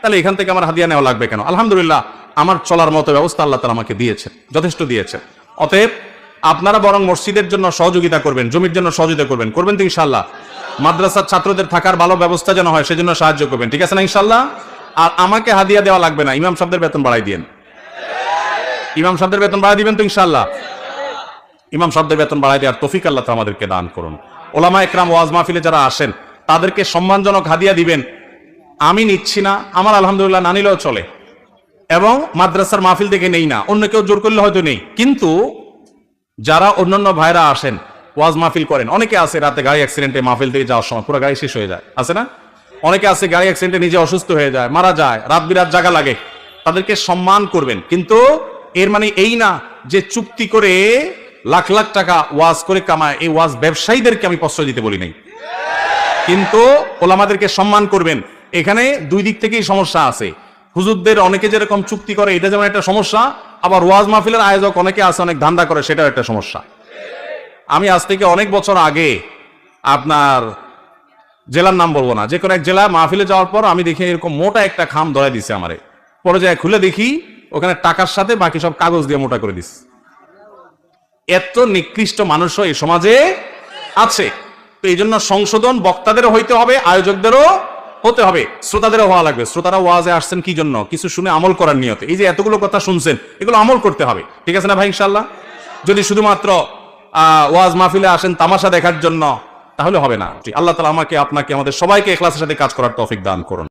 তাহলে এখান থেকে আমার হাদিয়া নেওয়া লাগবে কেন? আলহামদুলিল্লাহ, আমার চলার মতো ব্যবস্থা আল্লাহ তালা আমাকে দিয়েছেন, যথেষ্ট দিয়েছেন। অতএব, আপনারা বরং মসজিদের জন্য সহযোগিতা করবেন, জমির জন্য সহযোগিতা করবেন করবেন তো ইনশাল্লাহ মাদ্রাসার ছাত্রদের থাকার ভালো ব্যবস্থা যেন হয়, সেজন্য সাহায্য করবেন, ঠিক আছে না ইনশাল্লাহ আর আমাকে হাদিয়া দেওয়া লাগবে না, ইমাম সাহেবদের বেতন বাড়াই দিয়েন। ইমাম সাহেবদের বেতন বাড়াই দিবেন তো ইনশাল্লাহ ইমাম সাহেবদের বেতন বাড়াই দেওয়ার তফিক আল্লাহ তাআলা আমাদেরকে দান করুন। ওলামা একরাম ওয়াজ মাহফিলে যারা আসেন, তাদেরকে সম্মানজনক হাদিয়া দিবেন। আমি নিচ্ছি না, আমার আলহামদুলিল্লাহ না নিলেও চলে। এবং মাদ্রাসার মাহফিল থেকে নেই না, অন্য কেউ জোর করলে হয়তো নেই। কিন্তু যারা অন্যান্য ভাইরা আসেন, ওয়াজ মাহফিল করেন, অনেকে আছে রাতে গাড়ি অ্যাক্সিডেন্টে মাহফিল থেকে যাওয়ার সময়, পুরো গাড়ি শেষ হয়ে যায়, আছে না? অনেকে আছে গাড়ি অ্যাক্সিডেন্টে নিজে অসুস্থ হয়ে যায়, মারা যায়, রাত বিরাত জায়গা লাগে। তাদেরকে সম্মান করবেন, কিন্তু এর মানে এই না যে চুক্তি করে লাখ লাখ টাকা ওয়াজ করে কামায়, এই ওয়াজ ব্যবসায়ীদেরকে আমি প্রশ্রয় দিতে বলি নাই। কিন্তু ওলামাদেরকে সম্মান করবেন এখানে দুই দিক থেকেই সমস্যা আছে। হুজুরদের অনেকে যেরকম চুক্তি করে, এটা যেমন একটা সমস্যা, আবার ওয়াজ মাহফিলের আয়োজক অনেকে আছে, অনেক ধান্দা করে, সেটাও একটা সমস্যা। আমি আজ থেকে অনেক বছর আগে আপনার জেলার নাম বলব না যে কোনো এক জেলা মাহফিলে যাওয়ার পর আমি দেখি এরকম মোটা একটা খাম ধরে দিছে আমারে। পরে যায় খুলে দেখি, ওখানে টাকার সাথে বাকি সব কাগজ দিয়ে মোটা করে দিস এত নিকৃষ্ট মানুষও এই সমাজে আছে। তো এই জন্য সংশোধন বক্তাদেরও হইতে হবে, আয়োজকদেরও হতে হবে। শ্রোতাদেরও হওয়া লাগবে। শ্রোতারা ওয়াজে আসছেন কি জন্য? কিছু শুনে আমল করার নিয়তে। এই যে এতগুলো কথা শুনছেন, এগুলো আমল করতে হবে। ঠিক আছে না ভাই ইনশাল্লাহ যদি শুধুমাত্র ওয়াজ মাহফিলে আসেন তামাশা দেখার জন্য, তাহলে হবে না। আল্লাহ তালা আমাকে, আপনাকে, আমাদের সবাইকে এখলাসের সাথে কাজ করার তফিক দান করুন।